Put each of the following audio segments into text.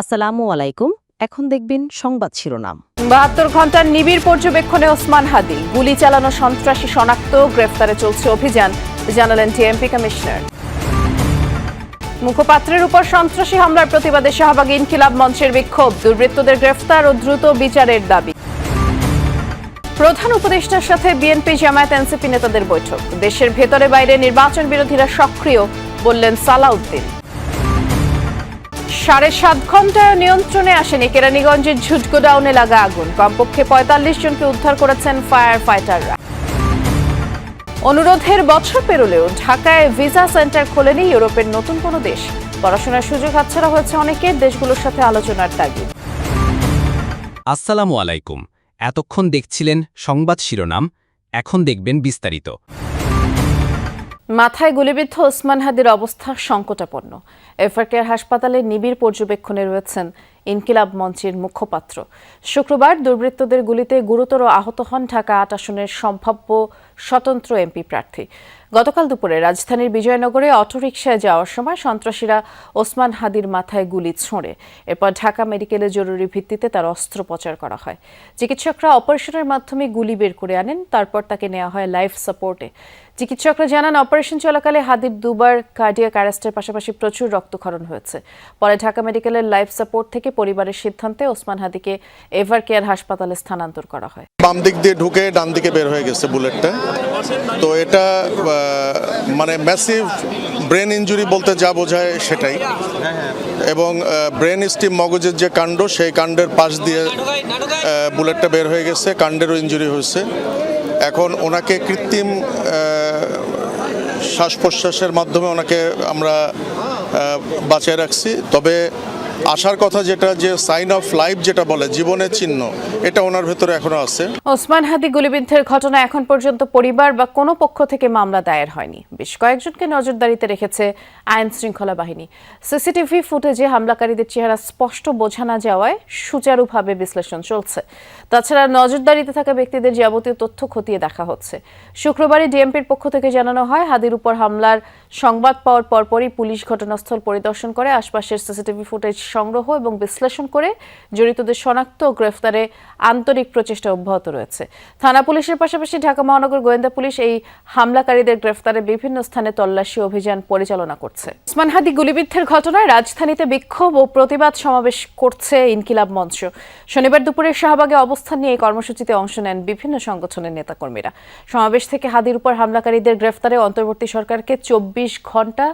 আসসালামু আলাইকুম, এখন দেখবেন সংবাদ শিরোনাম। বাহাত্তর ঘণ্টার নিবিড় পর্যবেক্ষণে ওসমান হাদি, গুলি চালানো সন্ত্রাসী শনাক্ত, গ্রেফতারে চলছে অভিযান, জানালেন টিএমপি কমিশনার। মুখপাত্রের উপর সন্ত্রাসী হামলার প্রতিবাদে শাহবাগ ইনকিলাব মঞ্চের বিক্ষোভ, দুর্বৃত্তদের গ্রেফতার ও দ্রুত বিচারের দাবি। প্রধান উপদেষ্টার সাথে বিএনপি জামায়াত এনসিপি নেতাদের বৈঠক, দেশের ভেতরে বাইরে নির্বাচন বিরোধীরা সক্রিয়, বললেন সালাউদ্দিন। সাড়ে সাত ঘন্টায় নিয়ন্ত্রণে আসেনি কেরানীগঞ্জের ঝুটগোডাউনে লাগা আগুন। কমপক্ষে পঁয়তাল্লিশ জনকে উদ্ধার করেছেন ফায়ার ফাইটাররা অনুরোধের বছর পেরোলেও ঢাকায় ভিসা সেন্টার খোলেনি ইউরোপের নতুন কোনো দেশ। পড়াশোনার সুযোগ হাতছাড়া হয়েছে অনেকের দেশগুলোর সাথে আলোচনার তাগিদ। আসসালামু আলাইকুম। এতক্ষণ দেখছিলেন সংবাদ শিরোনাম, এখন দেখবেন বিস্তারিত। মাথায় গুলিবিদ্ধ ওসমান হাদির অবস্থা সংকটাপন্ন। এফআরকেয়ার হাসপাতালে নিবিড় পর্যবেক্ষণে রয়েছেন ইনকিলাব মঞ্চের মুখপাত্র। শুক্রবার দুর্বৃত্তদের গুলিতে গুরুতর আহত হন ঢাকা আট আসনের সম্ভাব্য স্বতন্ত্র এমপি প্রার্থী। গতকাল দুপুরে রাজধানীর বিজয়নগরে অটোরিকশায় যাওয়ার সময় সন্ত্রাসীরা ওসমান হাদির মাথায় গুলি ছোঁড়ে। এরপর ঢাকা মেডিকেলে জরুরি ভিত্তিতে তার অস্ত্রোপচার করা হয়। চিকিৎসকরা অপারেশনের মাধ্যমে গুলি বের করে আনেন, তারপর তাকে নেওয়া হয় লাইফ সাপোর্টে। চিকিৎসকরা জানান, অপারেশন চলাকালে হাদির দুবার কার্ডিয়াক অ্যারেস্টের পাশাপাশি প্রচুর রক্তক্ষরণ হয়েছে। পরে ঢাকা মেডিকেলের লাইফ সাপোর্ট থেকে পরিবারের সিদ্ধান্তে ওসমান হাদিকে এভার কেয়ার হাসপাতালে স্থানান্তর করা হয়। বাম দিক দিয়ে ঢুকে ডান দিকে বের হয়ে গেছে বুলেটটা। তো এটা মানে ম্যাসিভ ব্রেন ইনজুরি বলতে যা বোঝায় সেটাই। এবং ব্রেন স্টিম মগজের যে কাণ্ড সেই কাণ্ডের পাশ দিয়ে বুলেটটা বের হয়ে গেছে কাণ্ডেরও ইনজুরি হয়েছে। এখন ওনাকে কৃত্রিম শ্বাস প্রশ্বাসের মাধ্যমে ওনাকে আমরা বাঁচিয়ে রাখছি। তবে আসার কথা যেটা, যে সাইন অফ লাইফ যেটা বলে জীবনের চিহ্ন, এটা ওনার ভেতরে এখনও আছে। ওসমান হাদি গুলিবিদ্ধের ঘটনা এখন পর্যন্ত পরিবার বা কোনো পক্ষ থেকে মামলা দায়ের হয়নি। বেশ কয়েকজনকে নজরদারিতে রেখেছে আইন শৃঙ্খলা বাহিনী। সিসিটিভি ফুটেজে হামলাকারীদের চেহারা স্পষ্ট বোঝা না যাওয়ায় সুচারুভাবে বিশ্লেষণ চলছে। তাছাড়া নজরদারিতে থাকা ব্যক্তিদের যাবতীয় তথ্য খতিয়ে দেখা হচ্ছে। শুক্রবারই ডিএমপির পক্ষ থেকে জানানো হয়, হাদির উপর হামলার সংবাদ পাওয়ার পরপরই পুলিশ ঘটনাস্থল পরিদর্শন করে আশপাশের সিসিটিভি ফুটেজ সংগ্রহ এবং বিশ্লেষণ করে জড়িতদের শনাক্ত ও গ্রেফতারে আন্তরিক প্রচেষ্টা অব্যাহত রয়েছে। থানা পুলিশের পাশাপাশি ঢাকা মহানগর গোয়েন্দা পুলিশ এই হামলাকারীদের গ্রেফতারে বিভিন্ন স্থানে তল্লাশি অভিযান পরিচালনা করছে। ওসমান হাদি গুলিবিদ্ধের ঘটনায় রাজধানীতে বিক্ষোভ ও প্রতিবাদ সমাবেশ করছে ইনকিলাব মঞ্চ। শনিবার দুপুরে শাহবাগে অবস্থান নিয়ে এই কর্মসূচিতে অংশ নেন বিভিন্ন সংগঠনের নেতাকর্মীরা। সমাবেশ থেকে হাদির উপর হামলাকারীদের গ্রেফতারে অন্তর্বর্তী সরকারকে চব্বিশ ঘণ্টা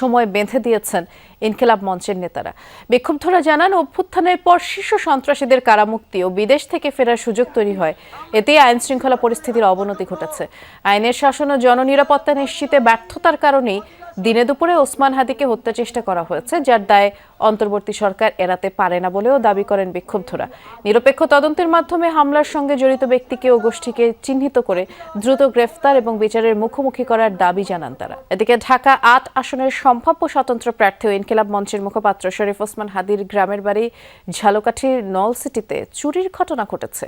সময় বেঁধে দিয়েছেন ইনকিলাব মঞ্চের নেতারা। বিক্ষুব্ধরা জানান, অভ্যুত্থানের পর শীর্ষ সন্ত্রাসীদের কারামুক্তি ও বিদেশ থেকে ফেরার সুযোগ তৈরি হয়। এতেই আইন শৃঙ্খলা পরিস্থিতির অবনতি ঘটেছে। আইনের শাসন ও জননিরাপত্তা নিশ্চিতে ব্যর্থতার কারণেই দিনে দুপুরে ওসমান হাদিকে হত্যা চেষ্টা করা হয়েছে, যার দায় অন্তর্বর্তী সরকার এড়াতে পারে না বলেও দাবি করেন বিক্ষুব্ধরা। নিরপেক্ষ তদন্তের মাধ্যমে হামলার সঙ্গে জড়িত ব্যক্তিকে ও গোষ্ঠীকে চিহ্নিত করে দ্রুত গ্রেফতার এবং বিচারের মুখোমুখি করার দাবি জানান তারা। এদিকে ঢাকা আট আসনের সম্ভাব্য স্বতন্ত্র প্রার্থী ও ইনকিলাব মঞ্চের মুখপাত্র শরীফ ওসমান হাদির গ্রামের বাড়ি ঝালকাঠির নল সিটিতে চুরির ঘটনা ঘটেছে।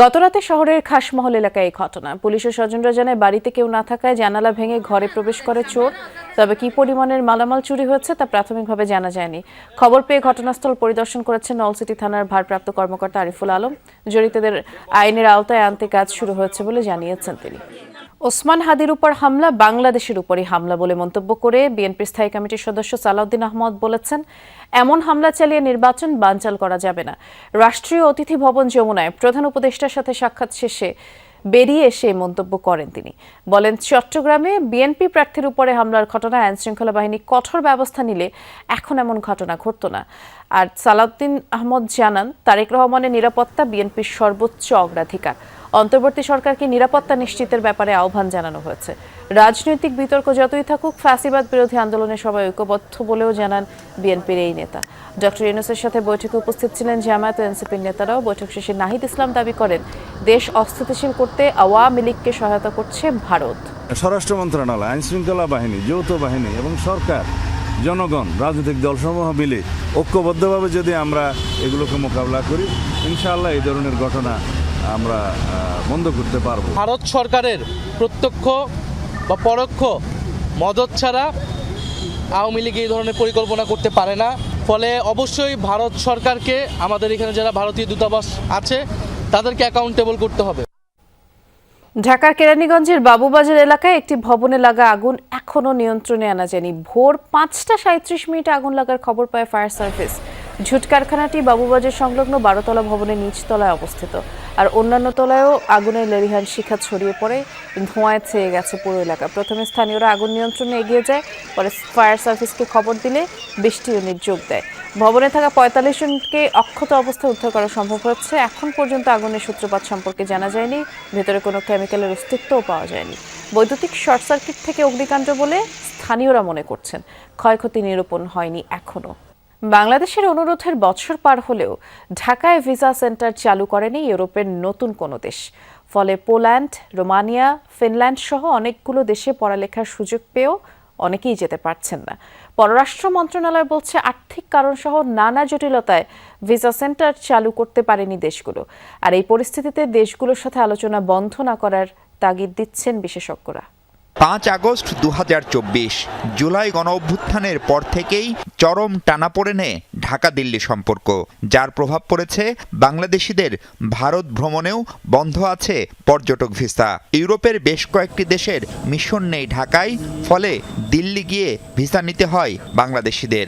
গতরাতে শহরের খাসমহল এলাকায় এই ঘটনা। পুলিশের স্বজনরা জানায়, বাড়িতে কেউ না থাকায় জানালা ভেঙে ঘরে প্রবেশ করে চোর তবে কি পরিমাণের মালামাল চুরি হয়েছে তা প্রাথমিকভাবে জানা যায়নি। খবর পেয়ে ঘটনাস্থল পরিদর্শন করেছেন নলসিটি থানার ভারপ্রাপ্ত কর্মকর্তা আরিফুল আলম। জড়িতদের আইনের আওতায় আনতে কাজ শুরু হয়েছে বলে জানিয়েছেন তিনি। ওসমান হাদির উপর হামলা, বাংলাদেশের উপরই হামলা বলে মন্তব্য করে বিএনপির স্থায়ী কমিটির সদস্য সালাউদ্দিন আহমদ বলেছেন, এমন হামলা চালিয়ে নির্বাচন বানচাল করা যাবে না। রাষ্ট্রীয় অতিথি ভবন যমুনায় প্রধান উপদেষ্টার সাথে সাক্ষাৎ শেষে বেরিয়ে এসে মন্তব্য করেন তিনি। বলেন, চট্টগ্রামে বিএনপি প্রার্থীর উপরে হামলার ঘটনা আইন শৃঙ্খলা বাহিনী কঠোর ব্যবস্থা নিলে এখন এমন ঘটনা ঘটত না। আর সালাউদ্দিন আহমদ জানান, তারেক রহমানের নিরাপত্তা বিএনপির সর্বোচ্চ অগ্রাধিকার। অন্তর্বর্তী সরকারকে নিরাপত্তা নিশ্চিতের ব্যাপারে আহ্বান জানানো হয়েছে। রাজনৈতিক বিতর্ক যতই থাকুক, ফ্যাসিবাদ বিরোধী আন্দোলনে সবাই ঐক্যবদ্ধ বলেও জানান বিএনপির এই নেতা। ডক্টর ইউনুসের সাথে বৈঠকে উপস্থিত ছিলেন জামায়াত ও এনসিপির নেতারাও। বৈঠক শেষে নাহিদ ইসলাম দাবি করেন, দেশ অস্থিতিশীল করতে আওয়ামী লীগকে সহায়তা করছে ভারত। স্বরাষ্ট্র মন্ত্রণালয় আইন শৃঙ্খলা বাহিনী, যৌথ বাহিনী এবং সরকার, জনগণ, রাজনৈতিক দলসমূহ মিলে ঐক্যবদ্ধভাবে যদি আমরা এগুলোকে মোকাবিলা করি, ইনশাআল্লাহ এই ধরনের ঘটনা আমরা বন্ধ করতে পারব। ভারত সরকারের প্রত্যক্ষ বা পরোক্ষ মদত ছাড়া আওয়ামী লীগ এই ধরনের পরিকল্পনা করতে পারে না। ফলে অবশ্যই ভারত সরকারকে আমাদের এখানে যারা ভারতীয় দূতাবাস আছে তাদেরকে অ্যাকাউন্টেবল করতে হবে। ঢাকার কেরানীগঞ্জের বাবুবাজার এলাকায় একটি ভবনে লাগা আগুন এখনও নিয়ন্ত্রণে আনা যায়নি। ভোর পাঁচটা সাঁত্রিশ মিনিটে আগুন লাগার খবর পায় ফায়ার সার্ভিস। ঝুট কারখানাটি বাবুবাজার সংলগ্ন বারোতলা ভবনের নিচতলায় অবস্থিত। আর অন্যান্য তলায়ও আগুনের লেলিহান শিখা ছড়িয়ে পড়ে। ধোঁয়ায় ছেয়ে গেছে পুরো এলাকা। প্রথমে স্থানীয়রা আগুন নিয়ন্ত্রণে এগিয়ে যায়, পরে ফায়ার সার্ভিসকে খবর দিলে বৃষ্টি ইউনিট যোগ দেয়। ভবনে থাকা পঁয়তাল্লিশ জনকে অক্ষত অবস্থায় উদ্ধার করা সম্ভব হচ্ছে। এখন পর্যন্ত আগুনের সূত্রপাত সম্পর্কে জানা যায়নি। ভেতরে কোনো কেমিক্যালের অস্তিত্বও পাওয়া যায়নি। বৈদ্যুতিক শর্ট সার্কিট থেকে অগ্নিকাণ্ড বলে স্থানীয়রা মনে করছেন। ক্ষয়ক্ষতি নিরূপণ হয়নি এখনও। বাংলাদেশের অনুরোধের বছর পার হলেও ঢাকায় ভিসা সেন্টার চালু করেনি ইউরোপের নতুন কোনো দেশ। ফলে পোল্যান্ড, রোমানিয়া, ফিনল্যান্ড সহ অনেকগুলো দেশে পড়ালেখার সুযোগ পেয়েও অনেকেই যেতে পারছেন না। পররাষ্ট্র মন্ত্রণালয় বলছে, আর্থিক কারণ সহ নানা জটিলতায় ভিসা সেন্টার চালু করতে পারেনি দেশগুলো। আর এই পরিস্থিতিতে দেশগুলোর সাথে আলোচনা বন্ধ না করার তাগিদ দিচ্ছেন বিশেষজ্ঞরা। পাঁচ আগস্ট দু হাজার চব্বিশ, জুলাই গণ অভ্যুত্থানের পর থেকেই চরম টানাপোড়েনে ঢাকা দিল্লি সম্পর্ক, যার প্রভাব পড়েছে বাংলাদেশিদের ভারত ভ্রমণেও বন্ধ আছে পর্যটক ভিসা। ইউরোপের বেশ কয়েকটি দেশের মিশন নেই ঢাকায়, ফলে দিল্লি গিয়ে ভিসা নিতে হয় বাংলাদেশিদের।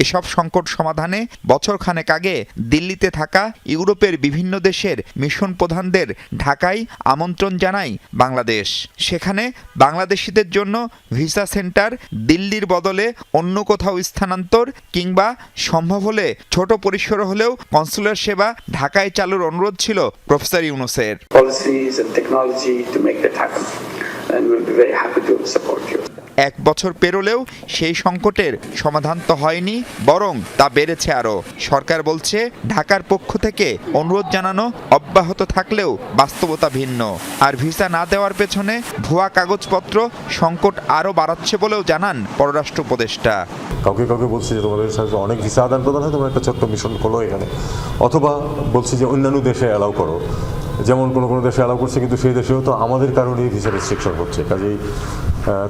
এসব সংকট সমাধানে বছরখানেক আগে দিল্লিতে থাকা ইউরোপের বিভিন্ন দেশের মিশন প্রধানদের ঢাকায় আমন্ত্রণ জানায় বাংলাদেশ সেখানে বাংলাদেশিদের জন্য ভিসা সেন্টার দিল্লির বদলে অন্য কোথাও স্থানান্তর কিংবা সম্ভব হলে ছোট পরিসর হলেও কনসুলার সেবা ঢাকায় চালুর অনুরোধ ছিল প্রফেসর ইউনুসের. And we'll be very happy to support you. এক বছর পেরোলেও সেই সংকটের সমাধান তো হয়নি, বরং তা বেড়েছে আরও। সরকার বলছে, ঢাকার পক্ষ থেকে অনুরোধ জানানো অব্যাহত থাকলেও বাস্তবতা ভিন্ন। আর ভিসা না দেওয়ার পেছনে ভুয়া কাগজপত্র সংকট আরও বাড়াচ্ছে বলেও জানান পররাষ্ট্র উপদেষ্টা। কাউকে কাউকে বলছি যে তোমাদের সাথে অনেক ভিসা আদান প্রদান হয়, তোমরা একটা ছোট্ট মিশন খোলো এখানে। অথবা বলছি যে অন্যান্য দেশে অ্যালাউ করো। যেমন কোনো কোনো দেশে অ্যালাউ করছে, কিন্তু সেই দেশেও তো আমাদের কারণেই ভিসা রেস্ট্রিকশন হচ্ছে। কাজেই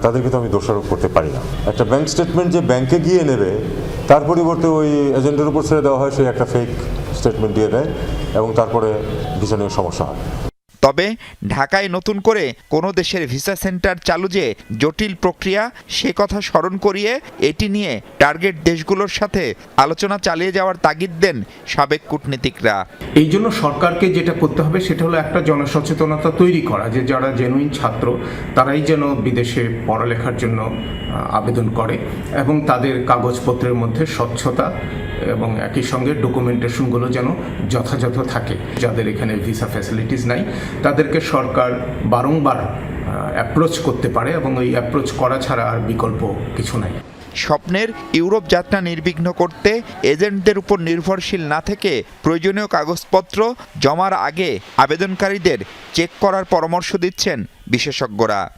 তাদেরকে তো আমি দোষারোপ করতে পারি না। একটা ব্যাংক স্টেটমেন্ট যে ব্যাংকে গিয়ে নেবে, তার পরিবর্তে ওই এজেন্টের উপর ছেড়ে দেওয়া হয় সেই একটা ফেক স্টেটমেন্ট দিয়ে দেয় এবং তারপরে ভীষণীয় সমস্যা হয়। তবে ঢাকায় নতুন করে কোনো দেশের ভিসা সেন্টার চালু যে জটিল প্রক্রিয়া, সে কথা স্মরণ করিয়ে এটি নিয়ে টার্গেট দেশগুলোর সাথে আলোচনা চালিয়ে যাওয়ার তাগিদ দেন সাবেক কূটনীতিকরা। এই জন্য সরকারকে যেটা করতে হবে সেটা হলো একটা জনসচেতনতা তৈরি করা, যে যারা জেনুইন ছাত্র, তারাই যেন বিদেশে পড়ালেখার জন্য আবেদন করে এবং তাদের কাগজপত্রের মধ্যে স্বচ্ছতা এবং একই সঙ্গে ডকুমেন্টেশনগুলো যেন যথাযথ থাকে। যাদের এখানে ভিসা ফ্যাসিলিটিস নাই, তাদেরকে সরকার বারংবার অ্যাপ্রোচ করতে পারে এবং ওই অ্যাপ্রোচ করা ছাড়া আর বিকল্প কিছু নাই। স্বপ্নের ইউরোপ যাত্রা নির্বিঘ্ন করতে এজেন্টদের উপর নির্ভরশীল না থেকে প্রয়োজনীয় কাগজপত্র জমার আগে আবেদনকারীদের চেক করার পরামর্শ দিচ্ছেন বিশেষজ্ঞরা।